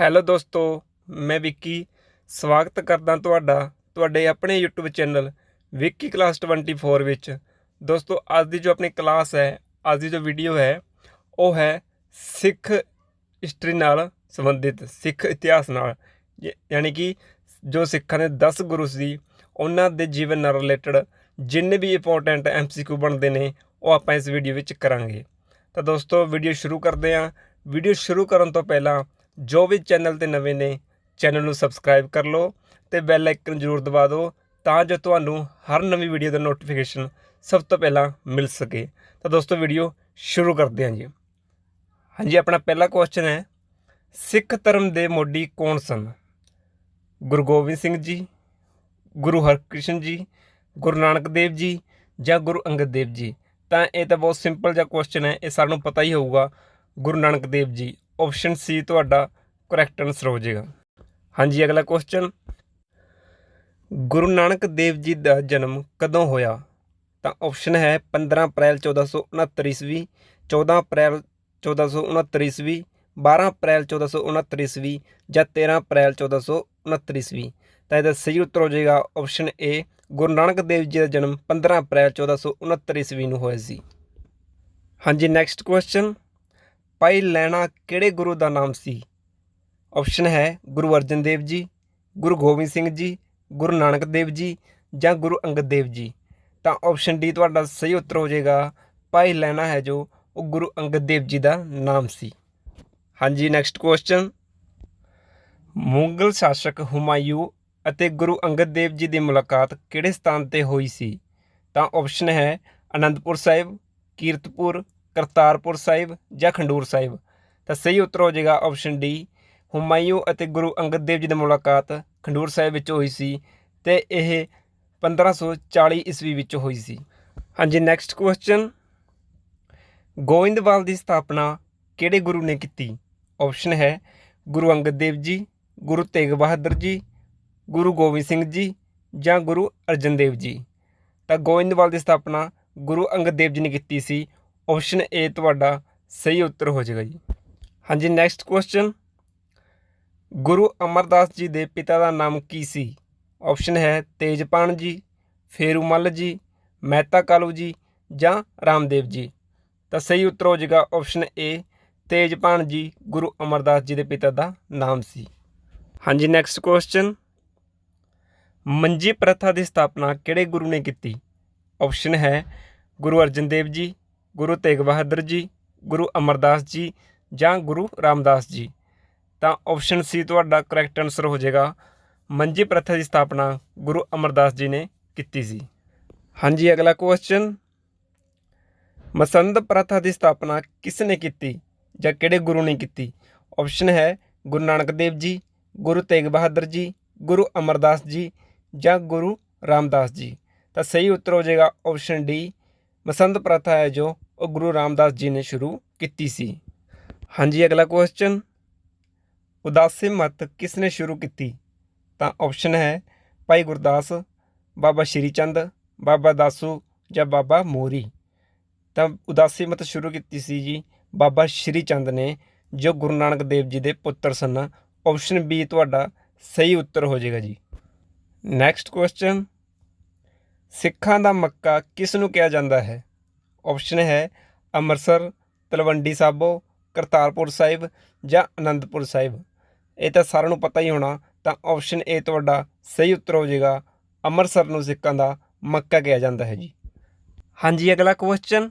Hello ਦੋਸਤੋ, ਮੈਂ ਵਿੱਕੀ। ਸਵਾਗਤ ਕਰਦਾ ਤੁਹਾਡਾ, ਤੁਹਾਡੇ ਆਪਣੇ YouTube ਚੈਨਲ ਵਿੱਕੀ ਕਲਾਸ 24 ਵਿੱਚ। ਦੋਸਤੋ, ਅੱਜ ਦੀ ਜੋ ਆਪਣੀ ਕਲਾਸ ਹੈ, ਅੱਜ ਦੀ ਜੋ ਵੀਡੀਓ ਹੈ, ਉਹ ਹੈ ਸਿੱਖ ਹਿਸਟਰੀ ਨਾਲ ਸੰਬੰਧਿਤ, ਸਿੱਖ ਇਤਿਹਾਸ ਨਾਲ। ਯਾਨੀ ਕਿ ਜੋ ਸਿੱਖਾਂ ਦੇ 10 ਗੁਰੂ ਸੀ, ਉਹਨਾਂ ਦੇ ਜੀਵਨ ਨਾਲ ਰਿਲੇਟਡ ਜਿੰਨੇ ਵੀ ਇੰਪੋਰਟੈਂਟ ਐਮਸੀਕਿਊ ਬਣਦੇ ਨੇ, ਉਹ ਆਪਾਂ ਇਸ ਵੀਡੀਓ ਵਿੱਚ ਕਰਾਂਗੇ। ਤਾਂ ਦੋਸਤੋ ਵੀਡੀਓ ਸ਼ੁਰੂ ਕਰਦੇ ਹਾਂ। ਵੀਡੀਓ ਸ਼ੁਰੂ ਕਰਨ ਤੋਂ ਪਹਿਲਾਂ ਜੋ ਵੀ ਚੈਨਲ ਤੇ ਨਵੇਂ ਨੇ, ਚੈਨਲ ਨੂੰ ਸਬਸਕ੍ਰਾਈਬ ਕਰ ਲਓ ਤੇ ਬੈਲ ਆਈਕਨ ਜ਼ਰੂਰ ਦਬਾ ਦਿਓ ਤਾਂ ਜੋ ਤੁਹਾਨੂੰ ਹਰ ਨਵੀਂ ਵੀਡੀਓ ਦਾ ਨੋਟੀਫਿਕੇਸ਼ਨ ਸਭ ਤੋਂ ਪਹਿਲਾਂ ਮਿਲ ਸਕੇ। ਤਾਂ ਦੋਸਤੋ ਵੀਡੀਓ ਸ਼ੁਰੂ ਕਰਦੇ ਹਾਂ ਜੀ। ਹਾਂਜੀ, ਆਪਣਾ ਪਹਿਲਾ ਕੁਐਸਚਨ ਹੈ, ਸਿੱਖ ਧਰਮ ਦੇ ਮੋਢੀ ਕੌਣ ਸਨ? ਗੁਰੂ ਗੋਬਿੰਦ ਸਿੰਘ ਜੀ, ਗੁਰੂ ਹਰਕ੍ਰਿਸ਼ਨ ਜੀ, ਗੁਰੂ ਨਾਨਕ ਦੇਵ ਜੀ ਜਾਂ ਗੁਰੂ ਅੰਗਦ ਦੇਵ ਜੀ? ਤਾਂ ਇਹ ਤਾਂ ਬਹੁਤ ਸਿੰਪਲ ਜਿਹਾ ਕੁਐਸਚਨ ਹੈ, ਇਹ ਸਾਨੂੰ ਪਤਾ ਹੀ ਹੋਊਗਾ। ਗੁਰੂ ਨਾਨਕ ਦੇਵ ਜੀ ਆਪਸ਼ਨ ਸੀ ਤੁਹਾਡਾ ਕਰੈਕਟ ਆਨਸਰ ਹੋ ਜਾਏਗਾ। ਹਾਂਜੀ, ਅਗਲਾ ਕੁਐਸਚਨ ਗੁਰੂ ਨਾਨਕ ਦੇਵ ਜੀ ਦਾ ਜਨਮ ਕਦੋਂ ਹੋਇਆ? ਤਾਂ ਆਪਸ਼ਨ ਹੈ 15 ਅਪ੍ਰੈਲ 1469 ਈਸਵੀ 14 ਅਪ੍ਰੈਲ 1469 ਈਸਵੀ 12 ਅਪ੍ਰੈਲ 1469 ਈਸਵੀ ਜਾਂ 13 ਅਪ੍ਰੈਲ 1469 ਈਸਵੀ। ਤਾਂ ਇਹਦਾ ਸਹੀ ਉੱਤਰ ਹੋ ਜਾਏਗਾ ਆਪਸ਼ਨ ਏ ਗੁਰੂ ਨਾਨਕ ਦੇਵ ਜੀ ਦਾ ਜਨਮ 15 ਅਪ੍ਰੈਲ 1469 ਈਸਵੀ ਨੂੰ ਹੋਇਆ ਸੀ। ਹਾਂਜੀ ਨੈਕਸਟ ਕੁਐਸਚਨ ਭਾਈ ਲਹਿਣਾ ਕਿਹੜੇ ਗੁਰੂ ਦਾ ਨਾਮ ਸੀ? ਆਪਸ਼ਨ ਹੈ ਗੁਰੂ ਅਰਜਨ ਦੇਵ ਜੀ, ਗੁਰੂ ਗੋਬਿੰਦ ਸਿੰਘ ਜੀ, ਗੁਰੂ ਨਾਨਕ ਦੇਵ ਜੀ ਜਾਂ ਗੁਰੂ ਅੰਗਦ ਦੇਵ ਜੀ। ਤਾਂ ਆਪਸ਼ਨ ਡੀ ਤੁਹਾਡਾ ਸਹੀ ਉੱਤਰ ਹੋ ਜਾਏਗਾ ਭਾਈ ਲੈਣਾ ਹੈ ਜੋ ਉਹ ਗੁਰੂ ਅੰਗਦ ਦੇਵ ਜੀ ਦਾ ਨਾਮ ਸੀ। ਹਾਂਜੀ ਨੈਕਸਟ ਕੁਐਸਚਨ ਮੁਗਲ ਸ਼ਾਸਕ ਹੁਮਾਯੂ ਅਤੇ ਗੁਰੂ ਅੰਗਦ ਦੇਵ ਜੀ ਦੀ ਮੁਲਾਕਾਤ ਕਿਹੜੇ ਸਥਾਨ ਤੇ ਹੋਈ ਸੀ? ਤਾਂ ਆਪਸ਼ਨ ਹੈ ਅਨੰਦਪੁਰ ਸਾਹਿਬ, ਕੀਰਤਪੁਰ ਕਰਤਾਰਪੁਰ ਸਾਹਿਬ ਜਾਂ ਖੰਡੂਰ ਸਾਹਿਬ, ਤਾਂ ਸਹੀ ਉੱਤਰ ਹੋ ਜਾਏਗਾ ਆਪਸ਼ਨ ਡੀ ਹੁਮਾਯੂ ਅਤੇ ਗੁਰੂ ਅੰਗਦ ਦੇਵ ਜੀ ਦੀ ਮੁਲਾਕਾਤ ਖੰਡੂਰ ਸਾਹਿਬ ਵਿੱਚ ਹੋਈ ਸੀ ਤੇ ਇਹ 1540 ਈਸਵੀ ਵਿੱਚ ਹੋਈ ਸੀ। ਹਾਂਜੀ ਨੈਕਸਟ ਕੁਐਸਚਨ ਗੋਇੰਦਵਾਲ ਦੀ ਸਥਾਪਨਾ ਕਿਹੜੇ ਗੁਰੂ ਨੇ ਕੀਤੀ? ਆਪਸ਼ਨ ਹੈ ਗੁਰੂ ਅੰਗਦ ਦੇਵ ਜੀ, ਗੁਰੂ ਤੇਗ ਬਹਾਦਰ ਜੀ, ਗੁਰੂ ਗੋਬਿੰਦ ਸਿੰਘ ਜੀ ਜਾਂ ਗੁਰੂ ਅਰਜਨ ਦੇਵ ਜੀ। ਤਾਂ ਗੋਇੰਦਵਾਲ ਦੀ ਸਥਾਪਨਾ ਗੁਰੂ ਅੰਗਦ ਦੇਵ ਜੀ ਨੇ ਕੀਤੀ ਸੀ ਆਪਸ਼ਨ ਏ ਤੁਹਾਡਾ ਸਹੀ ਉੱਤਰ ਹੋ ਜਾਏਗਾ ਜੀ। ਹਾਂਜੀ ਨੈਕਸਟ ਕੁਐਸਚਨ ਗੁਰੂ ਅਮਰਦਾਸ ਜੀ ਦੇ ਪਿਤਾ ਦਾ ਨਾਮ ਕੀ ਸੀ? ਆਪਸ਼ਨ ਹੈ ਤੇਜਪਾਨ ਜੀ ਫੇਰੂ ਮੱਲ ਜੀ, ਮਹਿਤਾ ਕਾਲੂ ਜੀ ਜਾਂ ਰਾਮਦੇਵ ਜੀ। ਤਾਂ ਸਹੀ ਉੱਤਰ ਹੋ ਜਾਏਗਾ ਆਪਸ਼ਨ ਏ ਤੇਜਪਾਨ ਜੀ, ਗੁਰੂ ਅਮਰਦਾਸ ਜੀ ਦੇ ਪਿਤਾ ਦਾ ਨਾਮ ਸੀ। ਹਾਂਜੀ ਨੈਕਸਟ ਕੁਐਸਚਨ ਮੰਜੀ ਪ੍ਰਥਾ ਦੀ ਸਥਾਪਨਾ ਕਿਹੜੇ ਗੁਰੂ ਨੇ ਕੀਤੀ? ਆਪਸ਼ਨ ਹੈ ਗੁਰੂ ਅਰਜਨ ਦੇਵ ਜੀ ਗੁਰੂ ਤੇਗ ਬਹਾਦਰ ਜੀ, ਗੁਰੂ ਅਮਰਦਾਸ ਜੀ ਜਾਂ ਗੁਰੂ ਰਾਮਦਾਸ ਜੀ। ਤਾਂ ਆਪਸ਼ਨ ਸੀ ਤੁਹਾਡਾ ਕਰੈਕਟ ਆਨਸਰ ਹੋ ਜਾਏਗਾ। ਮੰਜੀ ਪ੍ਰਥਾ ਦੀ ਸਥਾਪਨਾ ਗੁਰੂ ਅਮਰਦਾਸ ਜੀ ਨੇ ਕੀਤੀ ਸੀ। ਹਾਂਜੀ, ਅਗਲਾ ਕੁਐਸਚਨ ਮਸੰਦ ਪ੍ਰਥਾ ਦੀ ਸਥਾਪਨਾ ਕਿਸ ਨੇ ਕੀਤੀ ਜਾਂ ਕਿਹੜੇ ਗੁਰੂ ਨੇ ਕੀਤੀ? ਆਪਸ਼ਨ ਹੈ ਗੁਰੂ ਨਾਨਕ ਦੇਵ ਜੀ, ਗੁਰੂ ਤੇਗ ਬਹਾਦਰ ਜੀ, ਗੁਰੂ ਅਮਰਦਾਸ ਜੀ ਜਾਂ ਗੁਰੂ ਰਾਮਦਾਸ ਜੀ। ਤਾਂ ਸਹੀ ਉੱਤਰ ਹੋ ਜਾਏਗਾ ਆਪਸ਼ਨ ਡੀ ਮਸੰਦ ਪ੍ਰਥਾ ਹੈ ਜੋ ਉਹ ਗੁਰੂ ਰਾਮਦਾਸ ਜੀ ਨੇ ਸ਼ੁਰੂ ਕੀਤੀ ਸੀ। ਹਾਂਜੀ, ਅਗਲਾ ਕੁਐਸਚਨ ਉਦਾਸੀ ਮਤ ਕਿਸ ਨੇ ਸ਼ੁਰੂ ਕੀਤੀ? ਤਾਂ ਆਪਸ਼ਨ ਹੈ ਭਾਈ ਗੁਰਦਾਸ, ਬਾਬਾ ਸ਼੍ਰੀ ਚੰਦ, ਬਾਬਾ ਦਾਸੂ ਜਾਂ ਬਾਬਾ ਮੋਰੀ। ਤਾਂ ਉਦਾਸੀ ਮਤ ਸ਼ੁਰੂ ਕੀਤੀ ਸੀ ਜੀ ਬਾਬਾ ਸ਼੍ਰੀ ਚੰਦ ਨੇ, ਜੋ ਗੁਰੂ ਨਾਨਕ ਦੇਵ ਜੀ ਦੇ ਪੁੱਤਰ ਸਨ। ਆਪਸ਼ਨ ਬੀ ਤੁਹਾਡਾ ਸਹੀ ਉੱਤਰ ਹੋ ਜਾਏਗਾ ਜੀ। ਨੈਕਸਟ ਕੁਐਸਚਨ ਸਿੱਖਾਂ ਦਾ ਮੱਕਾ ਕਿਸ ਨੂੰ ਕਿਹਾ ਜਾਂਦਾ ਹੈ? ਆਪਸ਼ਨ ਹੈ ਅੰਮ੍ਰਿਤਸਰ, ਤਲਵੰਡੀ ਸਾਬੋ, ਕਰਤਾਰਪੁਰ ਸਾਹਿਬ ਜਾਂ ਅਨੰਦਪੁਰ ਸਾਹਿਬ। ਇਹ ਤਾਂ ਸਾਰਿਆਂ ਨੂੰ ਪਤਾ ਹੀ ਹੋਣਾ, ਤਾਂ ਆਪਸ਼ਨ ਏ ਤੁਹਾਡਾ ਸਹੀ ਉੱਤਰ ਹੋ ਜਾਏਗਾ, ਅੰਮ੍ਰਿਤਸਰ ਨੂੰ ਸਿੱਖਾਂ ਦਾ ਮੱਕਾ ਕਿਹਾ ਜਾਂਦਾ ਹੈ ਜੀ। ਹਾਂਜੀ, ਅਗਲਾ ਕੁਐਸਚਨ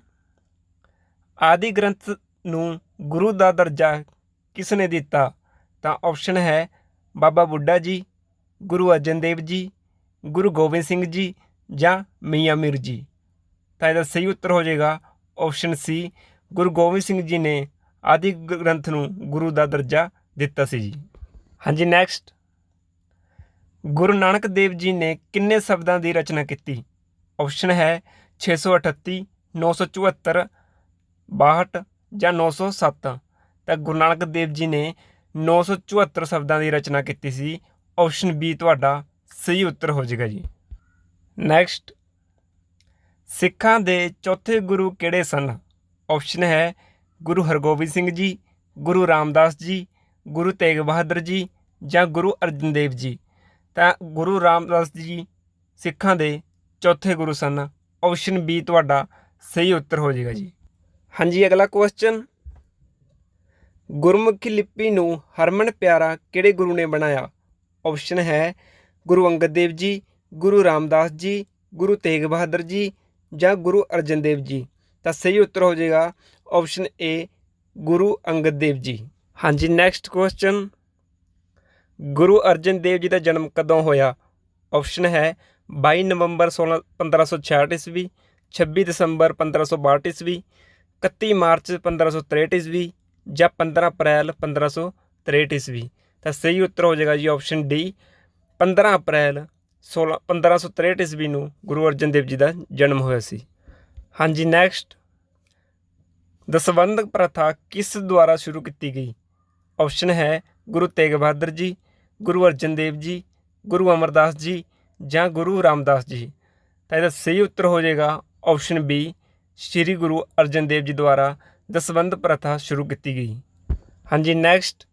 ਆਦਿ ਗ੍ਰੰਥ ਨੂੰ ਗੁਰੂ ਦਾ ਦਰਜਾ ਕਿਸ ਨੇ ਦਿੱਤਾ? ਤਾਂ ਆਪਸ਼ਨ ਹੈ ਬਾਬਾ ਬੁੱਢਾ ਜੀ, ਗੁਰੂ ਅਰਜਨ ਦੇਵ ਜੀ, ਗੁਰੂ ਗੋਬਿੰਦ ਸਿੰਘ ਜੀ ਜਾਂ ਮੀਆਂ ਮੀਰ ਜੀ ਤਾਂ ਇਹਦਾ ਸਹੀ ਉੱਤਰ ਹੋ ਜਾਏਗਾ ਆਪਸ਼ਨ ਸੀ ਗੁਰੂ ਗੋਬਿੰਦ ਸਿੰਘ ਜੀ ਨੇ ਆਦਿ ਗ੍ਰੰਥ ਨੂੰ ਗੁਰੂ ਦਾ ਦਰਜਾ ਦਿੱਤਾ ਸੀ ਜੀ। ਹਾਂਜੀ ਨੈਕਸਟ ਗੁਰੂ ਨਾਨਕ ਦੇਵ ਜੀ ਨੇ ਕਿੰਨੇ ਸ਼ਬਦਾਂ ਦੀ ਰਚਨਾ ਕੀਤੀ? ਆਪਸ਼ਨ ਹੈ 638 974 62 ਜਾਂ 907 ਤਾਂ ਗੁਰੂ ਨਾਨਕ ਦੇਵ ਜੀ ਨੇ 974 ਸ਼ਬਦਾਂ ਦੀ ਰਚਨਾ ਕੀਤੀ ਸੀ। ਆਪਸ਼ਨ ਬੀ ਤੁਹਾਡਾ ਸਹੀ ਉੱਤਰ ਹੋ ਜਾਏਗਾ ਜੀ। ਨੈਕਸਟ ਸਿੱਖਾਂ ਦੇ ਚੌਥੇ ਗੁਰੂ ਕਿਹੜੇ ਸਨ? ਆਪਸ਼ਨ ਹੈ ਗੁਰੂ ਹਰਗੋਬਿੰਦ ਸਿੰਘ ਜੀ, ਗੁਰੂ ਰਾਮਦਾਸ ਜੀ, ਗੁਰੂ ਤੇਗ ਬਹਾਦਰ ਜੀ ਜਾਂ ਗੁਰੂ ਅਰਜਨ ਦੇਵ ਜੀ। ਤਾਂ ਗੁਰੂ ਰਾਮਦਾਸ ਜੀ ਸਿੱਖਾਂ ਦੇ ਚੌਥੇ ਗੁਰੂ ਸਨ। ਆਪਸ਼ਨ ਬੀ ਤੁਹਾਡਾ ਸਹੀ ਉੱਤਰ ਹੋ ਜਾਏਗਾ ਜੀ। ਹਾਂਜੀ, ਅਗਲਾ ਕੁਐਸਚਨ ਗੁਰਮੁਖੀ ਲਿਪੀ ਨੂੰ ਹਰਮਨ ਪਿਆਰਾ ਕਿਹੜੇ ਗੁਰੂ ਨੇ ਬਣਾਇਆ? ਆਪਸ਼ਨ ਹੈ ਗੁਰੂ ਅੰਗਦ ਦੇਵ ਜੀ ਗੁਰੂ ਰਾਮਦਾਸ ਜੀ, ਗੁਰੂ ਤੇਗ ਬਹਾਦਰ ਜੀ ਜਾਂ ਗੁਰੂ ਅਰਜਨ ਦੇਵ ਜੀ? ਤਾਂ ਸਹੀ ਉੱਤਰ ਹੋ ਜਾਏਗਾ ਆਪਸ਼ਨ ਏ ਗੁਰੂ ਅੰਗਦ ਦੇਵ ਜੀ। ਹਾਂਜੀ ਨੈਕਸਟ ਕੁਐਸਚਨ ਗੁਰੂ ਅਰਜਨ ਦੇਵ ਜੀ ਦਾ ਜਨਮ ਕਦੋਂ ਹੋਇਆ? ਆਪਸ਼ਨ ਹੈ 22 ਨਵੰਬਰ 16 1566 ਈਸਵੀ 26 ਦਸੰਬਰ 1562 ਈਸਵੀ 31 ਮਾਰਚ 1563 ਈਸਵੀ ਜਾਂ 15 ਅਪ੍ਰੈਲ 1563 ਈਸਵੀ? ਤਾਂ ਸਹੀ ਉੱਤਰ ਹੋ ਜਾਏਗਾ ਜੀ ਆਪਸ਼ਨ ਡੀ 15 ਅਪ੍ਰੈਲ 16 1563 ਈਸਵੀ ਨੂੰ ਗੁਰੂ ਅਰਜਨ ਦੇਵ ਜੀ ਦਾ ਜਨਮ ਹੋਇਆ ਸੀ। ਹਾਂਜੀ ਨੈਕਸਟ ਦਸਵੰਧ ਪ੍ਰਥਾ ਕਿਸ ਦੁਆਰਾ ਸ਼ੁਰੂ ਕੀਤੀ ਗਈ? ਆਪਸ਼ਨ ਹੈ ਗੁਰੂ ਤੇਗ ਬਹਾਦਰ ਜੀ, ਗੁਰੂ ਅਰਜਨ ਦੇਵ ਜੀ, ਗੁਰੂ ਅਮਰਦਾਸ ਜੀ ਜਾਂ ਗੁਰੂ ਰਾਮਦਾਸ ਜੀ। ਤਾਂ ਇਹਦਾ ਸਹੀ ਉੱਤਰ ਹੋ ਜਾਏਗਾ ਆਪਸ਼ਨ ਬੀ ਸ੍ਰੀ ਗੁਰੂ ਅਰਜਨ ਦੇਵ ਜੀ ਦੁਆਰਾ ਦਸਵੰਧ ਪ੍ਰਥਾ ਸ਼ੁਰੂ ਕੀਤੀ ਗਈ। ਹਾਂਜੀ ਨੈਕਸਟ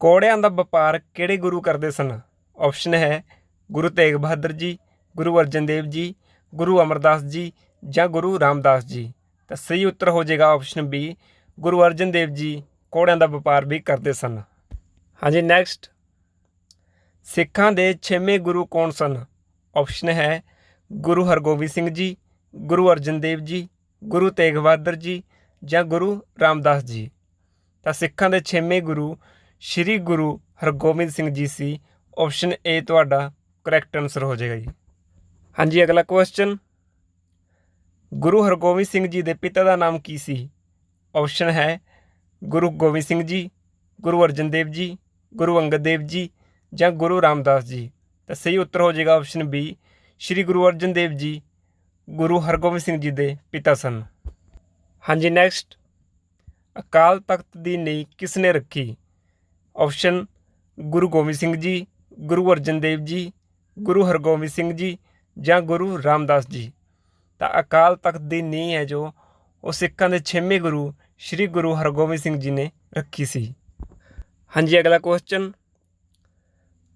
ਕੋੜਿਆਂ ਦਾ ਵਪਾਰ ਕਿਹੜੇ ਗੁਰੂ ਕਰਦੇ ਸਨ? ਆਪਸ਼ਨ ਹੈ ਗੁਰੂ ਤੇਗ ਬਹਾਦਰ ਜੀ, ਗੁਰੂ ਅਰਜਨ ਦੇਵ ਜੀ, ਗੁਰੂ ਅਮਰਦਾਸ ਜੀ ਜਾਂ ਗੁਰੂ ਰਾਮਦਾਸ ਜੀ। ਤਾਂ ਸਹੀ ਉੱਤਰ ਹੋ ਜਾਏਗਾ ਆਪਸ਼ਨ ਬੀ ਗੁਰੂ ਅਰਜਨ ਦੇਵ ਜੀ ਕੋੜਿਆਂ ਦਾ ਵਪਾਰ ਵੀ ਕਰਦੇ ਸਨ। ਹਾਂਜੀ ਨੈਕਸਟ ਸਿੱਖਾਂ ਦੇ ਛੇਵੇਂ ਗੁਰੂ ਕੌਣ ਸਨ? ਆਪਸ਼ਨ ਹੈ ਗੁਰੂ ਹਰਗੋਬਿੰਦ ਸਿੰਘ ਜੀ, ਗੁਰੂ ਅਰਜਨ ਦੇਵ ਜੀ, ਗੁਰੂ ਤੇਗ ਬਹਾਦਰ ਜੀ ਜਾਂ ਗੁਰੂ ਰਾਮਦਾਸ ਜੀ। ਤਾਂ ਸਿੱਖਾਂ ਦੇ ਛੇਵੇਂ ਗੁਰੂ ਸ੍ਰੀ ਗੁਰੂ ਹਰਗੋਬਿੰਦ ਸਿੰਘ ਜੀ ਸੀ ਆਪਸ਼ਨ ਏ ਤੁਹਾਡਾ ਕਰੈਕਟ ਆਨਸਰ ਹੋ ਜਾਏਗਾ ਜੀ। ਹਾਂਜੀ, ਅਗਲਾ ਕੁਐਸਚਨ ਗੁਰੂ ਹਰਗੋਬਿੰਦ ਸਿੰਘ ਜੀ ਦੇ ਪਿਤਾ ਦਾ ਨਾਮ ਕੀ ਸੀ? ਆਪਸ਼ਨ ਹੈ ਗੁਰੂ ਗੋਬਿੰਦ ਸਿੰਘ ਜੀ, ਗੁਰੂ ਅਰਜਨ ਦੇਵ ਜੀ, ਗੁਰੂ ਅੰਗਦ ਦੇਵ ਜੀ ਜਾਂ ਗੁਰੂ ਰਾਮਦਾਸ ਜੀ। ਤਾਂ ਸਹੀ ਉੱਤਰ ਹੋ ਜਾਏਗਾ ਆਪਸ਼ਨ ਬੀ ਸ੍ਰੀ ਗੁਰੂ ਅਰਜਨ ਦੇਵ ਜੀ, ਗੁਰੂ ਹਰਗੋਬਿੰਦ ਸਿੰਘ ਜੀ ਦੇ ਪਿਤਾ ਸਨ। ਹਾਂਜੀ ਨੈਕਸਟ ਅਕਾਲ ਤਖਤ ਦੀ ਨੀਂਹ ਕਿਸ ਨੇ ਰੱਖੀ? ਆਪਸ਼ਨ ਗੁਰੂ ਗੋਬਿੰਦ ਸਿੰਘ ਜੀ ਗੁਰੂ ਅਰਜਨ ਦੇਵ ਜੀ, ਗੁਰੂ ਹਰਗੋਬਿੰਦ ਸਿੰਘ ਜੀ ਜਾਂ ਗੁਰੂ ਰਾਮਦਾਸ ਜੀ। ਤਾਂ ਅਕਾਲ ਤਖਤ ਦੀ ਨੀਂਹ ਹੈ ਜੋ ਉਹ ਸਿੱਖਾਂ ਦੇ ਛੇਵੇਂ ਗੁਰੂ ਸ੍ਰੀ ਗੁਰੂ ਹਰਗੋਬਿੰਦ ਸਿੰਘ ਜੀ ਨੇ ਰੱਖੀ ਸੀ। ਹਾਂਜੀ, ਅਗਲਾ ਕੁਐਸਚਨ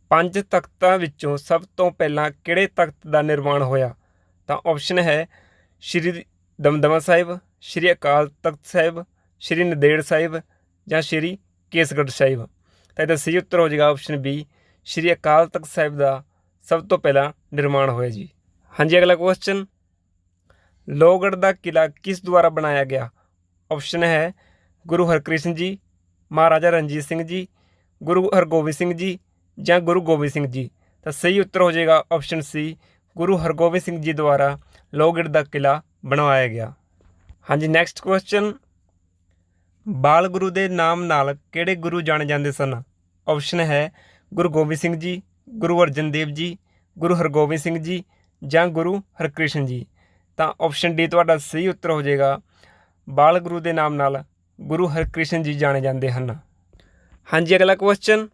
ਪੰਜ ਤਖਤਾਂ ਵਿੱਚੋਂ ਸਭ ਤੋਂ ਪਹਿਲਾਂ ਕਿਹੜੇ ਤਖਤ ਦਾ ਨਿਰਮਾਣ ਹੋਇਆ? ਤਾਂ ਆਪਸ਼ਨ ਹੈ ਸ਼੍ਰੀ ਦਮਦਮਾ ਸਾਹਿਬ, ਸ਼੍ਰੀ ਅਕਾਲ ਤਖਤ ਸਾਹਿਬ, ਸ਼੍ਰੀ ਨਦੇੜ ਸਾਹਿਬ ਜਾਂ ਸ਼੍ਰੀ ਕੇਸਗੜ੍ਹ ਸਾਹਿਬ। ਤਾਂ ਇਹਦਾ ਸਹੀ ਉੱਤਰ ਹੋ ਜਾਏਗਾ ਆਪਸ਼ਨ ਬੀ ਸ਼੍ਰੀ ਅਕਾਲ ਤਖਤ ਸਾਹਿਬ ਦਾ ਸਭ ਤੋਂ ਪਹਿਲਾਂ ਨਿਰਮਾਣ ਹੋਇਆ ਜੀ। ਹਾਂਜੀ, ਅਗਲਾ ਕੁਐਸਚਨ ਲੋਹਗੜ੍ਹ ਦਾ ਕਿਲਾ ਕਿਸ ਦੁਆਰਾ ਬਣਾਇਆ ਗਿਆ? ਆਪਸ਼ਨ ਹੈ ਗੁਰੂ ਹਰਕ੍ਰਿਸ਼ਨ ਜੀ, ਮਹਾਰਾਜਾ ਰਣਜੀਤ ਸਿੰਘ ਜੀ, ਗੁਰੂ ਹਰਗੋਬਿੰਦ ਸਿੰਘ ਜੀ ਜਾਂ ਗੁਰੂ ਗੋਬਿੰਦ ਸਿੰਘ ਜੀ। ਤਾਂ ਸਹੀ ਉੱਤਰ ਹੋ ਜਾਏਗਾ ਆਪਸ਼ਨ ਸੀ ਗੁਰੂ ਹਰਗੋਬਿੰਦ ਸਿੰਘ ਜੀ ਦੁਆਰਾ ਲੋਹਗੜ੍ਹ ਦਾ ਕਿਲਾ ਬਣਵਾਇਆ ਗਿਆ। ਹਾਂਜੀ ਨੈਕਸਟ ਕੁਐਸਚਨ ਬਾਲ ਗੁਰੂ ਦੇ ਨਾਮ ਨਾਲ ਕਿਹੜੇ ਗੁਰੂ ਜਾਣੇ ਜਾਂਦੇ ਸਨ? ਆਪਸ਼ਨ ਹੈ ਗੁਰੂ ਗੋਬਿੰਦ ਸਿੰਘ ਜੀ, ਗੁਰੂ ਅਰਜਨ ਦੇਵ ਜੀ, ਗੁਰੂ ਹਰਗੋਬਿੰਦ ਸਿੰਘ ਜੀ ਜਾਂ ਗੁਰੂ ਹਰਕ੍ਰਿਸ਼ਨ ਜੀ। ਤਾਂ ਆਪਸ਼ਨ ਡੀ ਤੁਹਾਡਾ ਸਹੀ ਉੱਤਰ ਹੋ ਜਾਏਗਾ। ਬਾਲ ਗੁਰੂ ਦੇ ਨਾਮ ਨਾਲ ਗੁਰੂ ਹਰਕ੍ਰਿਸ਼ਨ ਜੀ ਜਾਣੇ ਜਾਂਦੇ ਹਨ। ਹਾਂਜੀ, ਅਗਲਾ ਕੁਐਸਚਨ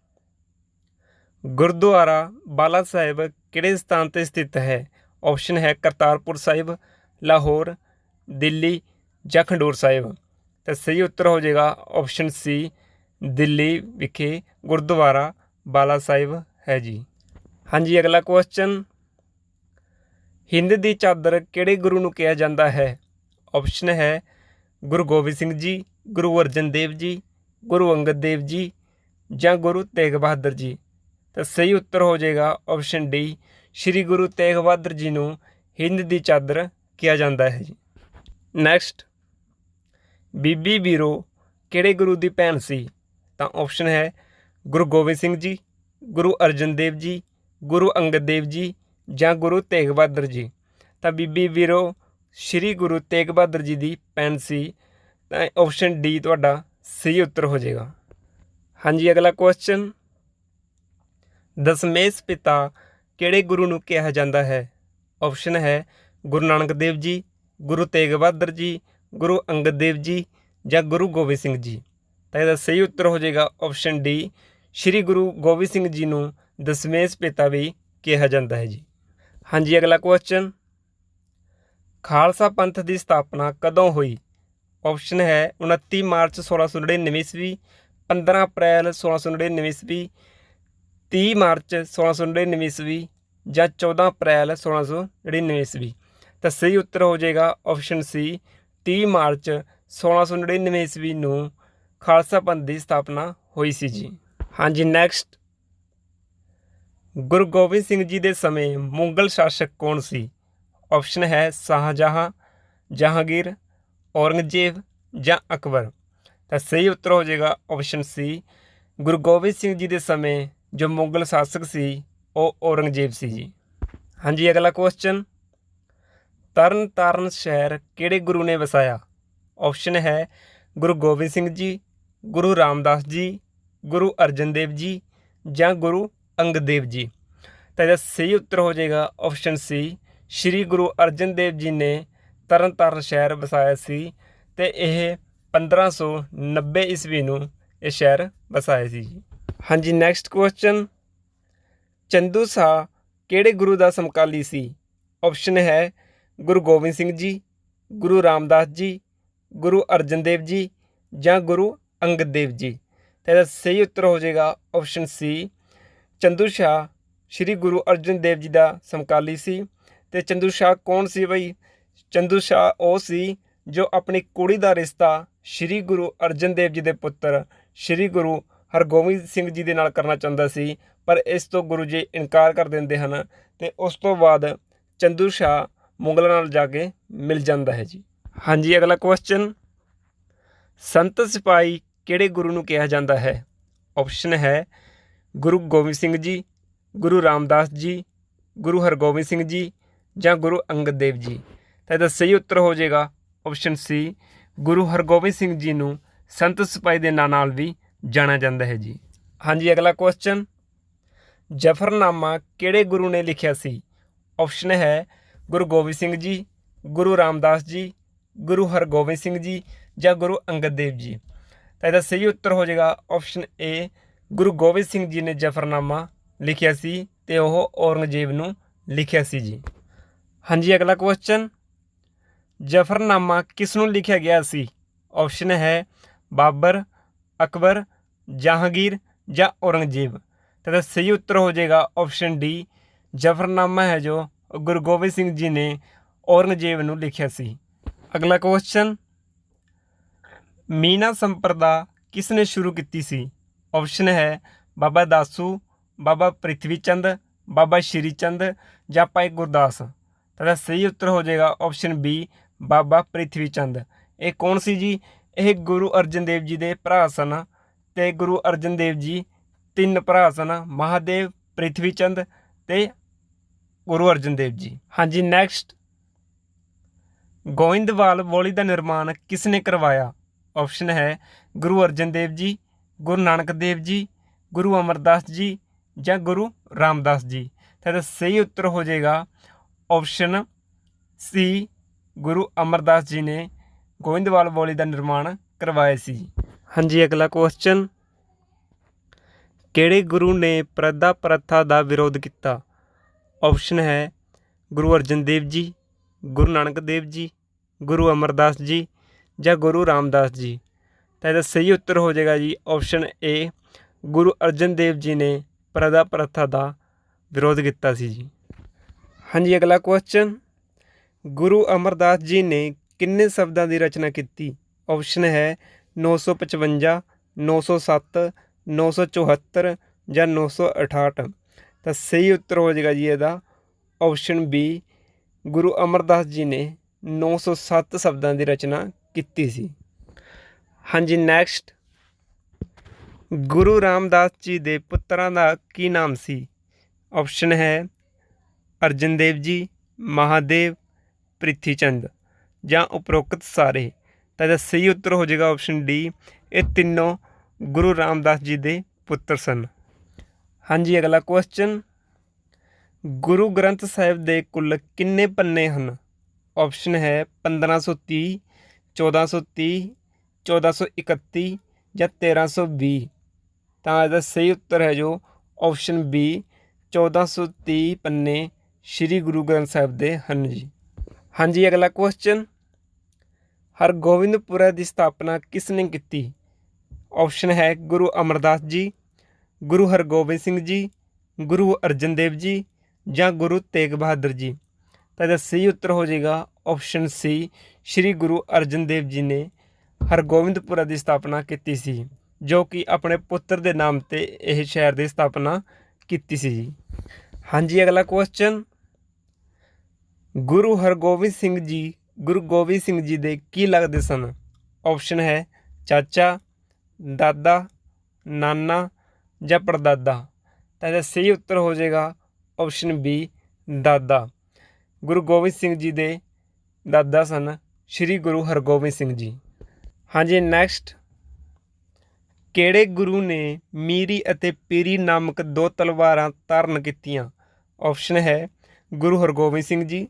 ਗੁਰਦੁਆਰਾ ਬਾਲਾ ਸਾਹਿਬ ਕਿਹੜੇ ਸਥਾਨ ਤੇ ਸਥਿਤ ਹੈ? ਆਪਸ਼ਨ ਹੈ ਕਰਤਾਰਪੁਰ ਸਾਹਿਬ, ਲਾਹੌਰ, ਦਿੱਲੀ ਜਾਂ ਖੰਡੂਰ ਸਾਹਿਬ। ਤਾਂ ਸਹੀ ਉੱਤਰ ਹੋ ਜਾਏਗਾ ਆਪਸ਼ਨ ਸੀ ਦਿੱਲੀ ਵਿਖੇ ਗੁਰਦੁਆਰਾ ਬਾਲਾ ਸਾਹਿਬ ਹੈ ਜੀ। ਹਾਂਜੀ, ਅਗਲਾ ਕੁਐਸਚਨ ਹਿੰਦ ਦੀ ਚਾਦਰ ਕਿਹੜੇ ਗੁਰੂ ਨੂੰ ਕਿਹਾ ਜਾਂਦਾ ਹੈ? ਆਪਸ਼ਨ ਹੈ ਗੁਰੂ ਗੋਬਿੰਦ ਸਿੰਘ ਜੀ, ਗੁਰੂ ਅਰਜਨ ਦੇਵ ਜੀ, ਗੁਰੂ ਅੰਗਦ ਦੇਵ ਜੀ ਜਾਂ ਗੁਰੂ ਤੇਗ ਬਹਾਦਰ ਜੀ। ਤਾਂ ਸਹੀ ਉੱਤਰ ਹੋ ਜਾਏਗਾ ਆਪਸ਼ਨ ਡੀ ਸ੍ਰੀ ਗੁਰੂ ਤੇਗ ਬਹਾਦਰ ਜੀ ਨੂੰ ਹਿੰਦ ਦੀ ਚਾਦਰ ਕਿਹਾ ਜਾਂਦਾ ਹੈ ਜੀ। ਨੈਕਸਟ ਬੀਬੀ ਵੀਰੋ ਕਿਹੜੇ ਗੁਰੂ ਦੀ ਭੈਣ ਸੀ? ਤਾਂ ਆਪਸ਼ਨ ਹੈ ਗੁਰੂ ਗੋਬਿੰਦ ਸਿੰਘ ਜੀ, ਗੁਰੂ ਅਰਜਨ ਦੇਵ ਜੀ, ਗੁਰੂ ਅੰਗਦ ਦੇਵ ਜੀ ਜਾਂ ਗੁਰੂ ਤੇਗ ਬਹਾਦਰ ਜੀ। ਤਾਂ ਬੀਬੀ ਵੀਰੋ, ਸ੍ਰੀ ਗੁਰੂ ਤੇਗ ਬਹਾਦਰ ਜੀ ਦੀ ਪੈਨ ਸੀ, ਤਾਂ ਆਪਸ਼ਨ ਡੀ ਤੁਹਾਡਾ ਸਹੀ ਉੱਤਰ ਹੋ ਜਾਏਗਾ। ਹਾਂਜੀ, ਅਗਲਾ ਕੁਐਸਚਨ ਦਸਮੇਸ਼ ਪਿਤਾ ਕਿਹੜੇ ਗੁਰੂ ਨੂੰ ਕਿਹਾ ਜਾਂਦਾ ਹੈ? ਆਪਸ਼ਨ ਹੈ ਗੁਰੂ ਨਾਨਕ ਦੇਵ ਜੀ, ਗੁਰੂ ਤੇਗ ਬਹਾਦਰ ਜੀ, ਗੁਰੂ ਅੰਗਦ ਦੇਵ ਜੀ ਜਾਂ ਗੁਰੂ ਗੋਬਿੰਦ ਸਿੰਘ ਜੀ। ਤਾਂ ਇਹਦਾ ਸਹੀ ਉੱਤਰ ਹੋ ਜਾਏਗਾ ਆਪਸ਼ਨ ਡੀ। ਸ੍ਰੀ ਗੁਰੂ ਗੋਬਿੰਦ ਸਿੰਘ ਜੀ ਨੂੰ ਦਸਮੇਸ਼ ਪਿਤਾ ਵੀ ਕਿਹਾ ਜਾਂਦਾ ਹੈ ਜੀ। ਹਾਂਜੀ, ਅਗਲਾ ਕੁਐਸਚਨ ਖਾਲਸਾ ਪੰਥ ਦੀ ਸਥਾਪਨਾ ਕਦੋਂ ਹੋਈ? ਆਪਸ਼ਨ ਹੈ 29 ਮਾਰਚ 1699 ਈਸਵੀ 15 ਅਪ੍ਰੈਲ 1699 ਈਸਵੀ 30 ਮਾਰਚ 1699 ਈਸਵੀ ਜਾਂ 14 ਅਪ੍ਰੈਲ 1699 ਈਸਵੀ? ਤਾਂ ਸਹੀ ਉੱਤਰ ਹੋ ਜਾਏਗਾ ਆਪਸ਼ਨ ਸੀ 30 ਮਾਰਚ 1699 ਈਸਵੀ ਨੂੰ ਖਾਲਸਾ ਪੰਥ ਦੀ ਸਥਾਪਨਾ ਹੋਈ ਸੀ ਜੀ। ਹਾਂਜੀ ਨੈਕਸਟ ਗੁਰੂ ਗੋਬਿੰਦ ਸਿੰਘ ਜੀ ਦੇ ਸਮੇਂ ਮੁਗਲ ਸ਼ਾਸਕ ਕੌਣ ਸੀ? ਆਪਸ਼ਨ ਹੈ ਸ਼ਾਹਜਹਾਂ, ਜਹਾਂਗੀਰ, ਔਰੰਗਜ਼ੇਬ ਜਾਂ ਅਕਬਰ। ਤਾਂ ਸਹੀ ਉੱਤਰ ਹੋ ਜਾਏਗਾ ਆਪਸ਼ਨ ਸੀ ਗੁਰੂ ਗੋਬਿੰਦ ਸਿੰਘ ਜੀ ਦੇ ਸਮੇਂ ਜੋ ਮੁਗਲ ਸ਼ਾਸਕ ਸੀ, ਉਹ ਔਰੰਗਜ਼ੇਬ ਸੀ ਜੀ। ਹਾਂਜੀ, ਅਗਲਾ ਕੁਐਸਚਨ ਤਰਨ ਤਾਰਨ ਸ਼ਹਿਰ ਕਿਹੜੇ ਗੁਰੂ ਨੇ ਵਸਾਇਆ? ਆਪਸ਼ਨ ਹੈ ਗੁਰੂ ਗੋਬਿੰਦ ਸਿੰਘ ਜੀ, ਗੁਰੂ ਰਾਮਦਾਸ ਜੀ ਗੁਰੂ ਅਰਜਨ ਦੇਵ ਜੀ ਜਾਂ ਗੁਰੂ ਅੰਗਦ ਦੇਵ ਜੀ। ਤਾਂ ਇਹਦਾ ਸਹੀ ਉੱਤਰ ਹੋ ਜਾਏਗਾ ਆਪਸ਼ਨ ਸੀ ਸ੍ਰੀ ਗੁਰੂ ਅਰਜਨ ਦੇਵ ਜੀ ਨੇ ਤਰਨਤਾਰਨ ਸ਼ਹਿਰ ਵਸਾਇਆ ਸੀ ਤੇ ਇਹ 1590 ਈਸਵੀ ਨੂੰ ਇਹ ਸ਼ਹਿਰ ਵਸਾਇਆ ਸੀ ਜੀ। ਹਾਂਜੀ ਨੈਕਸਟ ਕੁਐਸਚਨ ਚੰਦੂ ਸ਼ਾਹ ਕਿਹੜੇ ਗੁਰੂ ਦਾ ਸਮਕਾਲੀ ਸੀ? ਆਪਸ਼ਨ ਹੈ ਗੁਰੂ ਗੋਬਿੰਦ ਸਿੰਘ ਜੀ, ਗੁਰੂ ਰਾਮਦਾਸ ਜੀ, ਗੁਰੂ ਅਰਜਨ ਦੇਵ ਜੀ ਜਾਂ ਗੁਰੂ ਅੰਗਦ ਦੇਵ ਜੀ। ਤਾਂ ਇਹਦਾ ਸਹੀ ਉੱਤਰ ਹੋ ਜਾਏਗਾ ਆਪਸ਼ਨ ਸੀ ਚੰਦੂ ਸ਼ਾਹ, ਸ੍ਰੀ ਗੁਰੂ ਅਰਜਨ ਦੇਵ ਜੀ ਦਾ ਸਮਕਾਲੀ ਸੀ। ਤੇ ਚੰਦੂ ਸ਼ਾਹ ਕੌਣ ਸੀ ਬਈ? ਚੰਦੂ ਸ਼ਾਹ ਉਹ ਸੀ ਜੋ ਆਪਣੀ ਕੁੜੀ ਦਾ ਰਿਸ਼ਤਾ ਸ੍ਰੀ ਗੁਰੂ ਅਰਜਨ ਦੇਵ ਜੀ ਦੇ ਪੁੱਤਰ ਸ੍ਰੀ ਗੁਰੂ ਹਰਗੋਬਿੰਦ ਸਿੰਘ ਜੀ ਦੇ ਨਾਲ ਕਰਨਾ ਚਾਹੁੰਦਾ ਸੀ। ਪਰ ਇਸ ਤੋਂ ਗੁਰੂ ਜੀ ਇਨਕਾਰ ਕਰ ਦਿੰਦੇ ਹਨ ਤੇ ਉਸ ਤੋਂ ਬਾਅਦ ਚੰਦੂ ਸ਼ਾਹ ਮੁਗਲਾਂ ਨਾਲ ਜਾ ਕੇ ਮਿਲ ਜਾਂਦਾ ਹੈ ਜੀ। ਹਾਂਜੀ, ਅਗਲਾ ਕੁਐਸਚਨ ਸੰਤ ਸਿਪਾਹੀ ਕਿਹੜੇ ਗੁਰੂ ਨੂੰ ਕਿਹਾ ਜਾਂਦਾ ਹੈ? ਆਪਸ਼ਨ ਹੈ ਗੁਰੂ ਗੋਬਿੰਦ ਸਿੰਘ ਜੀ, ਗੁਰੂ ਰਾਮਦਾਸ ਜੀ, ਗੁਰੂ ਹਰਗੋਬਿੰਦ ਸਿੰਘ ਜੀ ਜਾਂ ਗੁਰੂ ਅੰਗਦ ਦੇਵ ਜੀ। ਤਾਂ ਇਹਦਾ ਸਹੀ ਉੱਤਰ ਹੋ ਜਾਏਗਾ ਆਪਸ਼ਨ ਸੀ ਗੁਰੂ ਹਰਗੋਬਿੰਦ ਸਿੰਘ ਜੀ ਨੂੰ ਸੰਤ ਸਿਪਾਹੀ ਦੇ ਨਾਂ ਨਾਲ ਵੀ ਜਾਣਿਆ ਜਾਂਦਾ ਹੈ ਜੀ। ਹਾਂਜੀ, ਅਗਲਾ ਕੁਐਸਚਨ ਜਫਰਨਾਮਾ ਕਿਹੜੇ ਗੁਰੂ ਨੇ ਲਿਖਿਆ ਸੀ? ਆਪਸ਼ਨ ਹੈ ਗੁਰੂ ਗੋਬਿੰਦ ਸਿੰਘ ਜੀ, ਗੁਰੂ ਰਾਮਦਾਸ ਜੀ, ਗੁਰੂ ਹਰਗੋਬਿੰਦ ਸਿੰਘ ਜੀ ਜਾਂ ਗੁਰੂ ਅੰਗਦ ਦੇਵ ਜੀ। ਤਾਂ ਇਹਦਾ ਸਹੀ ਉੱਤਰ ਹੋ ਜਾਏਗਾ ਆਪਸ਼ਨ ਏ ਗੁਰੂ ਗੋਬਿੰਦ ਸਿੰਘ ਜੀ ਨੇ ਜਫਰਨਾਮਾ ਲਿਖਿਆ ਸੀ ਤੇ ਉਹ ਔਰੰਗਜ਼ੇਬ ਨੂੰ ਲਿਖਿਆ ਸੀ ਜੀ। ਹਾਂਜੀ, ਅਗਲਾ ਕੁਐਸਚਨ ਜਫਰਨਾਮਾ ਕਿਸ ਨੂੰ ਲਿਖਿਆ ਗਿਆ ਸੀ? ਆਪਸ਼ਨ ਹੈ ਬਾਬਰ, ਅਕਬਰ, ਜਹਾਂਗੀਰ ਜਾਂ ਔਰੰਗਜ਼ੇਬ। ਤਾਂ ਇਹਦਾ ਸਹੀ ਉੱਤਰ ਹੋ ਜਾਏਗਾ ਆਪਸ਼ਨ ਡੀ ਜਫਰਨਾਮਾ ਹੈ ਜੋ ਗੁਰੂ ਗੋਬਿੰਦ ਸਿੰਘ ਜੀ ਨੇ ਔਰੰਗਜ਼ੇਬ ਨੂੰ ਲਿਖਿਆ ਸੀ। ਅਗਲਾ ਕੁਐਸਚਨ ਮੀਨਾ ਸੰਪਰਦਾ ਕਿਸ ਨੇ ਸ਼ੁਰੂ ਕੀਤੀ ਸੀ? ਆਪਸ਼ਨ ਹੈ ਬਾਬਾ ਦਾਸੂ, ਬਾਬਾ ਪ੍ਰਿਥਵੀ ਚੰਦ, ਬਾਬਾ ਸ਼੍ਰੀ ਚੰਦ ਜਾਂ ਭਾਈ ਗੁਰਦਾਸ। ਤਾਂ ਸਹੀ ਉੱਤਰ ਹੋ ਜਾਏਗਾ ਆਪਸ਼ਨ ਬੀ ਬਾਬਾ ਪ੍ਰਿਥਵੀ ਚੰਦ। ਇਹ ਕੌਣ ਸੀ ਜੀ? ਇਹ ਗੁਰੂ ਅਰਜਨ ਦੇਵ ਜੀ ਦੇ ਭਰਾ ਸਨ ਤੇ ਗੁਰੂ ਅਰਜਨ ਦੇਵ ਜੀ ਤਿੰਨ ਭਰਾ ਸਨ, ਮਹਾਦੇਵ, ਪ੍ਰਿਥਵੀ ਚੰਦ ਤੇ ਗੁਰੂ ਅਰਜਨ ਦੇਵ ਜੀ। ਹਾਂਜੀ ਨੈਕਸਟ ਗੋਇੰਦਵਾਲ ਬੋਲੀ ਦਾ ਨਿਰਮਾਣ ਕਿਸ ਨੇ ਕਰਵਾਇਆ? ਆਪਸ਼ਨ ਹੈ ਗੁਰੂ ਅਰਜਨ ਦੇਵ ਜੀ, ਗੁਰੂ ਨਾਨਕ ਦੇਵ ਜੀ, ਗੁਰੂ ਅਮਰਦਾਸ ਜੀ ਜਾਂ ਗੁਰੂ ਰਾਮਦਾਸ ਜੀ। ਤਾਂ ਇਹਦਾ ਸਹੀ ਉੱਤਰ ਹੋ ਜਾਏਗਾ ਆਪਸ਼ਨ ਸੀ ਗੁਰੂ ਅਮਰਦਾਸ ਜੀ ਨੇ ਗੋਇੰਦਵਾਲ ਬੋਲੀ ਦਾ ਨਿਰਮਾਣ ਕਰਵਾਇਆ ਸੀ। ਹਾਂਜੀ, ਅਗਲਾ ਕੁਐਸਚਨ ਕਿਹੜੇ ਗੁਰੂ ਨੇ ਪ੍ਰਦਾ ਪ੍ਰਥਾ ਦਾ ਵਿਰੋਧ ਕੀਤਾ? ਆਪਸ਼ਨ ਹੈ ਗੁਰੂ ਅਰਜਨ ਦੇਵ ਜੀ, ਗੁਰੂ ਨਾਨਕ ਦੇਵ ਜੀ, ਗੁਰੂ ਅਮਰਦਾਸ ਜੀ ਜਾਂ ਗੁਰੂ ਰਾਮਦਾਸ ਜੀ? ਤਾਂ ਇਹਦਾ ਸਹੀ ਉੱਤਰ ਹੋ ਜਾਏਗਾ ਜੀ ਆਪਸ਼ਨ ਏ ਗੁਰੂ ਅਰਜਨ ਦੇਵ ਜੀ ਨੇ ਪ੍ਰਦਾ ਪ੍ਰਥਾ ਦਾ ਵਿਰੋਧ ਕੀਤਾ ਸੀ ਜੀ। ਹਾਂਜੀ, ਅਗਲਾ ਕੁਐਸਚਨ ਗੁਰੂ ਅਮਰਦਾਸ ਜੀ ਨੇ ਕਿੰਨੇ ਸ਼ਬਦਾਂ ਦੀ ਰਚਨਾ ਕੀਤੀ? ਆਪਸ਼ਨ ਹੈ 955 907 974 ਜਾਂ 968 ਤਾਂ ਸਹੀ ਉੱਤਰ ਹੋ ਜਾਏਗਾ ਜੀ ਇਹਦਾ ਆਪਸ਼ਨ ਬੀ ਗੁਰੂ ਅਮਰਦਾਸ ਜੀ ਨੇ 907 ਸ਼ਬਦਾਂ ਦੀ ਰਚਨਾ ਕੀਤੀ ਸੀ। ਹਾਂਜੀ ਨੈਕਸਟ ਗੁਰੂ ਰਾਮਦਾਸ ਜੀ ਦੇ ਪੁੱਤਰਾਂ ਦਾ ਕੀ ਨਾਮ ਸੀ? ਆਪਸ਼ਨ ਹੈ ਅਰਜਨ ਦੇਵ ਜੀ, ਮਹਾਦੇਵ ਪ੍ਰਿਥੀ ਚੰਦ ਜਾਂ ਉਪਰੋਕਤ ਸਾਰੇ। ਤਾਂ ਇਹਦਾ ਸਹੀ ਉੱਤਰ ਹੋ ਜਾਏਗਾ ਆਪਸ਼ਨ ਡੀ ਇਹ ਤਿੰਨੋਂ ਗੁਰੂ ਰਾਮਦਾਸ ਜੀ ਦੇ ਪੁੱਤਰ ਸਨ। ਹਾਂਜੀ, ਅਗਲਾ ਕੁਐਸਚਨ ਗੁਰੂ ਗ੍ਰੰਥ ਸਾਹਿਬ ਦੇ ਕੁੱਲ ਕਿੰਨੇ ਪੰਨੇ ਹਨ? ਆਪਸ਼ਨ ਹੈ 1530 1430 1431 ਜਾਂ 1320 ਤਾਂ ਇਹਦਾ ਸਹੀ ਉੱਤਰ ਹੈ ਜੋ ਆਪਸ਼ਨ ਬੀ 1430 ਪੰਨੇ ਸ੍ਰੀ ਗੁਰੂ ਗ੍ਰੰਥ ਸਾਹਿਬ ਦੇ ਹਨ ਜੀ। ਹਾਂਜੀ, ਅਗਲਾ ਕੁਐਸਚਨ ਹਰਗੋਬਿੰਦਪੁਰਾ ਦੀ ਸਥਾਪਨਾ ਕਿਸ ਨੇ ਕੀਤੀ? ਆਪਸ਼ਨ ਹੈ ਗੁਰੂ ਅਮਰਦਾਸ ਜੀ, ਗੁਰੂ ਹਰਗੋਬਿੰਦ ਸਿੰਘ ਜੀ, ਗੁਰੂ ਅਰਜਨ ਦੇਵ ਜੀ ਜਾਂ ਗੁਰੂ ਤੇਗ ਬਹਾਦਰ ਜੀ। ਤਾਂ ਇਹਦਾ ਸਹੀ ਉੱਤਰ ਹੋ ਜਾਏਗਾ ਆਪਸ਼ਨ ਸੀ ਸ੍ਰੀ ਗੁਰੂ ਅਰਜਨ ਦੇਵ ਜੀ ਨੇ ਹਰਗੋਬਿੰਦਪੁਰਾ ਦੀ ਸਥਾਪਨਾ ਕੀਤੀ ਸੀ, ਜੋ ਕਿ ਆਪਣੇ ਪੁੱਤਰ ਦੇ ਨਾਮ ਤੇ ਇਹ ਸ਼ਹਿਰ ਦੀ ਸਥਾਪਨਾ ਕੀਤੀ ਸੀ। ਜੀ ਹਾਂਜੀ, ਅਗਲਾ ਕੁਐਸਚਨ ਗੁਰੂ ਹਰਗੋਬਿੰਦ ਸਿੰਘ ਜੀ, ਗੁਰੂ ਗੋਬਿੰਦ ਸਿੰਘ ਜੀ ਦੇ ਕੀ ਲੱਗਦੇ ਸਨ? ਆਪਸ਼ਨ ਹੈ ਚਾਚਾ, ਦਾਦਾ, ਨਾਨਾ ਜਾਂ ਪੜਦਾਦਾ। ਤਾਂ ਇਹਦਾ ਸਹੀ ਉੱਤਰ ਹੋ ਜਾਏਗਾ ਆਪਸ਼ਨ ਬੀ ਦਾਦਾ। ਗੁਰੂ ਗੋਬਿੰਦ ਸਿੰਘ ਜੀ ਦੇ ਦਾਦਾ ਸਨ। ਸ੍ਰੀ ਗੁਰੂ ਹਰਗੋਬਿੰਦ ਸਿੰਘ ਜੀ। ਹਾਂਜੀ ਨੈਕਸਟ ਕਿਹੜੇ ਗੁਰੂ ਨੇ ਮੀਰੀ ਅਤੇ ਪੀਰੀ ਨਾਮਕ ਦੋ ਤਲਵਾਰਾਂ ਧਾਰਨ ਕੀਤੀਆਂ? ਆਪਸ਼ਨ ਹੈ ਗੁਰੂ ਹਰਗੋਬਿੰਦ ਸਿੰਘ ਜੀ,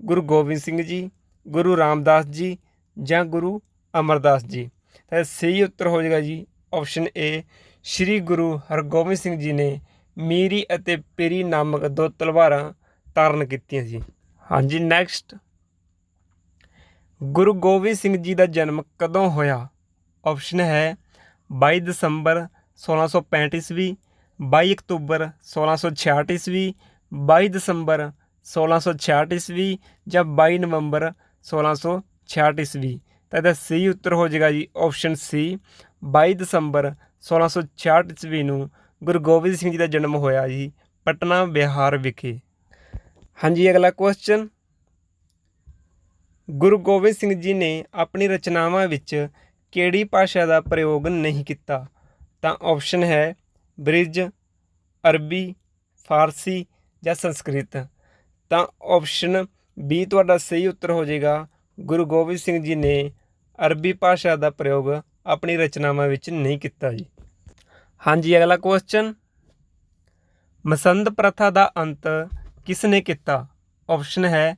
ਗੁਰੂ ਗੋਬਿੰਦ ਸਿੰਘ ਜੀ, ਗੁਰੂ ਰਾਮਦਾਸ ਜੀ ਜਾਂ ਗੁਰੂ ਅਮਰਦਾਸ ਜੀ। ਤਾਂ ਸਹੀ ਉੱਤਰ ਹੋ ਜਾਏਗਾ ਜੀ ਆਪਸ਼ਨ ਏ ਸ੍ਰੀ ਗੁਰੂ ਹਰਗੋਬਿੰਦ ਸਿੰਘ ਜੀ ਨੇ ਮੀਰੀ ਅਤੇ ਪੀਰੀ ਨਾਮਕ ਦੋ ਤਲਵਾਰਾਂ ਧਾਰਨ ਕੀਤੀਆਂ ਸੀ ਹਾਂਜੀ ਨੈਕਸਟ ਗੁਰੂ ਗੋਬਿੰਦ ਸਿੰਘ ਜੀ ਦਾ ਜਨਮ ਕਦੋਂ ਹੋਇਆ? ਆਪਸ਼ਨ ਹੈ 22 ਦਸੰਬਰ 1665 ਈਸਵੀ 22 ਅਕਤੂਬਰ 1666 ਈਸਵੀ 22 ਦਸੰਬਰ 1666 ਈਸਵੀ ਜਾਂ 22 ਨਵੰਬਰ 1666 ਈਸਵੀ? ਤਾਂ ਇਹਦਾ ਸਹੀ ਉੱਤਰ ਹੋ ਜਾਏਗਾ ਜੀ ਆਪਸ਼ਨ ਸੀ 22 ਦਸੰਬਰ 1666 ਈਸਵੀ ਨੂੰ ਗੁਰੂ ਗੋਬਿੰਦ ਸਿੰਘ ਜੀ ਦਾ ਜਨਮ ਹੋਇਆ ਜੀ ਪਟਨਾ ਬਿਹਾਰ ਵਿਖੇ। ਹਾਂਜੀ, ਅਗਲਾ ਕੁਐਸਚਨ ਗੁਰੂ ਗੋਬਿੰਦ ਸਿੰਘ ਜੀ ਨੇ ਆਪਣੀ ਰਚਨਾਵਾਂ ਵਿੱਚ ਕਿਹੜੀ ਭਾਸ਼ਾ ਦਾ ਪ੍ਰਯੋਗ ਨਹੀਂ ਕੀਤਾ? ਤਾਂ ਆਪਸ਼ਨ ਹੈ ਬ੍ਰਿਜ, ਅਰਬੀ, ਫਾਰਸੀ ਜਾਂ ਸੰਸਕ੍ਰਿਤ। ਤਾਂ ਆਪਸ਼ਨ ਬੀ ਤੁਹਾਡਾ ਸਹੀ ਉੱਤਰ ਹੋ ਜਾਏਗਾ। ਗੁਰੂ ਗੋਬਿੰਦ ਸਿੰਘ ਜੀ ਨੇ ਅਰਬੀ ਭਾਸ਼ਾ ਦਾ ਪ੍ਰਯੋਗ ਆਪਣੀ ਰਚਨਾਵਾਂ ਵਿੱਚ ਨਹੀਂ ਕੀਤਾ ਜੀ। ਹਾਂਜੀ, ਅਗਲਾ ਕੁਐਸਚਨ ਮਸੰਦ ਪ੍ਰਥਾ ਦਾ ਅੰਤ ਕਿਸ ਨੇ ਕੀਤਾ? ਆਪਸ਼ਨ ਹੈ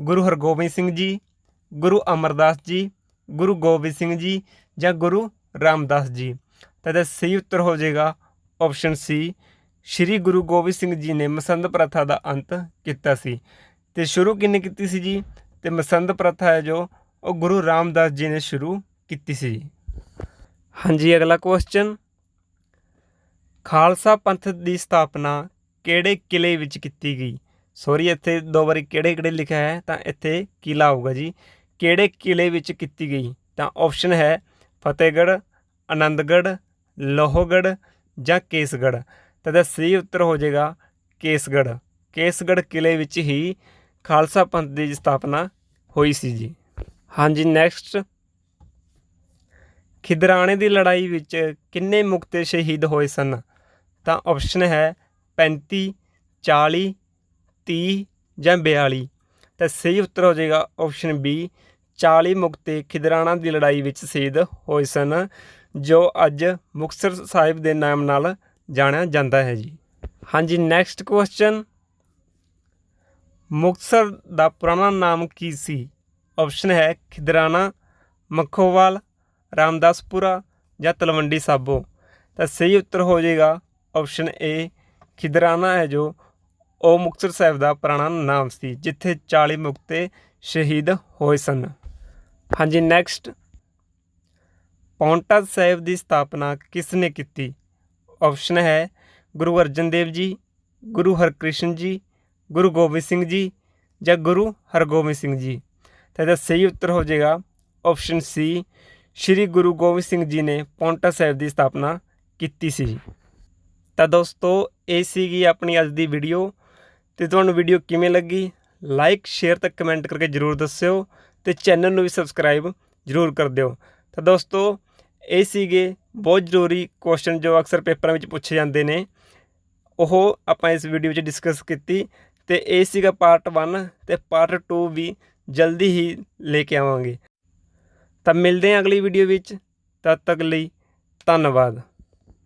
ਗੁਰੂ ਹਰਗੋਬਿੰਦ ਸਿੰਘ ਜੀ। ਗੁਰੂ ਅਮਰਦਾਸ ਜੀ, ਗੁਰੂ ਗੋਬਿੰਦ ਸਿੰਘ ਜੀ ਜਾਂ ਗੁਰੂ ਰਾਮਦਾਸ ਜੀ। ਤਾਂ ਇਹਦਾ ਸਹੀ ਉੱਤਰ ਹੋ ਜਾਏਗਾ ਆਪਸ਼ਨ ਸੀ ਸ਼੍ਰੀ ਗੁਰੂ ਗੋਬਿੰਦ ਸਿੰਘ ਜੀ ਨੇ ਮਸੰਦ ਪ੍ਰਥਾ ਦਾ ਅੰਤ ਕੀਤਾ ਸੀ। ਤੇ ਸ਼ੁਰੂ ਕਿੰਨੇ ਕੀਤੀ ਸੀ ਜੀ? ਤੇ ਮਸੰਦ ਪ੍ਰਥਾ ਹੈ ਜੋ ਉਹ ਗੁਰੂ ਰਾਮਦਾਸ ਜੀ ਨੇ ਸ਼ੁਰੂ ਕੀਤੀ ਸੀ। ਹਾਂਜੀ, ਅਗਲਾ ਕੁਐਸਚਨ ਖਾਲਸਾ ਪੰਥ ਦੀ ਸਥਾਪਨਾ ਕਿਹੜੇ ਕਿਲੇ ਵਿੱਚ ਕੀਤੀ ਗਈ? ਸੌਰੀ ਇੱਥੇ ਦੋ ਵਾਰੀ ਕਿਹੜੇ ਕਿਹੜੇ ਲਿਖਿਆ ਹੈ ਤਾਂ ਇੱਥੇ ਕਿਲਾ ਆਊਗਾ ਜੀ। ਕਿਹੜੇ ਕਿਲੇ ਵਿੱਚ ਕੀਤੀ ਗਈ? ਤਾਂ ਆਪਸ਼ਨ ਹੈ ਫਤਿਹਗੜ੍ਹ, ਆਨੰਦਗੜ੍ਹ ਲੋਹਗੜ੍ਹ ਜਾਂ ਕੇਸਗੜ੍ਹ। ਤਾਂ ਦਾ ਸਹੀ ਉੱਤਰ ਹੋ ਜਾਏਗਾ ਕੇਸਗੜ੍ਹ। ਕੇਸਗੜ੍ਹ ਕਿਲੇ ਵਿੱਚ ਹੀ ਖਾਲਸਾ ਪੰਥ ਦੀ ਸਥਾਪਨਾ ਹੋਈ ਸੀ ਜੀ। ਹਾਂਜੀ ਨੈਕਸਟ ਖਿਦਰਾਣੇ ਦੀ ਲੜਾਈ ਵਿੱਚ ਕਿੰਨੇ ਮੁਕਤੇ ਸ਼ਹੀਦ ਹੋਏ ਸਨ? ਤਾਂ ਆਪਸ਼ਨ ਹੈ 35 40 30 ਜਾਂ 42 ਤਾਂ ਸਹੀ ਉੱਤਰ ਹੋ ਜਾਏਗਾ ਆਪਸ਼ਨ ਬੀ 40 ਮੁਕਤੇ ਖਿਦਰਾਣਾ ਦੀ ਲੜਾਈ ਵਿੱਚ ਸ਼ਹੀਦ ਹੋਏ ਸਨ, ਜੋ ਅੱਜ ਮੁਕਤਸਰ ਸਾਹਿਬ ਦੇ ਨਾਮ ਨਾਲ ਜਾਣਿਆ ਜਾਂਦਾ ਹੈ ਜੀ। ਹਾਂਜੀ ਨੈਕਸਟ ਕੁਐਸਚਨ ਮੁਕਤਸਰ ਦਾ ਪੁਰਾਣਾ ਨਾਮ ਕੀ ਸੀ? ਆਪਸ਼ਨ ਹੈ ਖਿਦਰਾਣਾ, ਮੱਖੋਵਾਲ, ਰਾਮਦਾਸਪੁਰਾ ਜਾਂ ਤਲਵੰਡੀ ਸਾਬੋ। ਤਾਂ ਸਹੀ ਉੱਤਰ ਹੋ ਜਾਏਗਾ ਆਪਸ਼ਨ ਏ ਖਿਦਰਾਣਾ ਹੈ ਜੋ ਉਹ ਮੁਕਤਸਰ ਸਾਹਿਬ ਦਾ ਪੁਰਾਣਾ ਨਾਮ ਸੀ, ਜਿੱਥੇ 40 ਮੁਕਤੇ ਸ਼ਹੀਦ ਹੋਏ ਸਨ। ਹਾਂਜੀ ਨੈਕਸਟ ਪੌਂਟਾ ਸਾਹਿਬ ਦੀ ਸਥਾਪਨਾ ਕਿਸ ਨੇ ਕੀਤੀ? ਆਪਸ਼ਨ ਹੈ ਗੁਰੂ ਅਰਜਨ ਦੇਵ ਜੀ, ਗੁਰੂ ਹਰਕ੍ਰਿਸ਼ਨ ਜੀ, ਗੁਰੂ ਗੋਬਿੰਦ ਸਿੰਘ ਜੀ ਜਾਂ ਗੁਰੂ ਹਰਗੋਬਿੰਦ ਸਿੰਘ ਜੀ? ਤਾਂ ਇਹਦਾ ਸਹੀ ਉੱਤਰ ਹੋ ਜਾਏਗਾ ਆਪਸ਼ਨ ਸੀ ਸ਼੍ਰੀ ਗੁਰੂ ਗੋਬਿੰਦ ਸਿੰਘ ਜੀ ਨੇ ਪੌਂਟਾ ਸਾਹਿਬ ਦੀ ਸਥਾਪਨਾ ਕੀਤੀ ਸੀ। ਤਾਂ ਦੋਸਤੋ, ਇਹ ਸੀਗੀ ਆਪਣੀ ਅੱਜ ਦੀ ਵੀਡੀਓ ਤੇ ਤੁਹਾਨੂੰ ਵੀਡੀਓ ਕਿਵੇਂ ਲੱਗੀ? ਲਾਈਕ ਸ਼ੇਅਰ ਤੇ ਕਮੈਂਟ ਕਰਕੇ ਜਰੂਰ ਦੱਸਿਓ। ਤੇ ਚੈਨਲ ਨੂੰ ਵੀ ਸਬਸਕ੍ਰਾਈਬ ਜਰੂਰ ਕਰ ਦਿਓ। ਤਾਂ ਦੋਸਤੋ, ਇਹ ਸੀਗੇ ਬਹੁਤ ਜ਼ਰੂਰੀ ਕੁਐਸਚਨ ਜੋ ਅਕਸਰ ਪੇਪਰਾਂ ਵਿੱਚ ਪੁੱਛੇ ਜਾਂਦੇ ਨੇ। ਉਹ ਆਪਾਂ ਇਸ ਵੀਡੀਓ ਵਿੱਚ ਡਿਸਕਸ ਕੀਤੀ ਤੇ ਇਹ ਸੀਗਾ ਪਾਰਟ 1 ਤੇ ਪਾਰਟ 2 ਵੀ ਜਲਦੀ ਹੀ ਲੈ ਕੇ ਆਵਾਂਗੇ। ਤਾਂ ਮਿਲਦੇ ਹਾਂ ਅਗਲੀ ਵੀਡੀਓ ਵਿੱਚ। ਤਦ ਤੱਕ ਲਈ ਧੰਨਵਾਦ।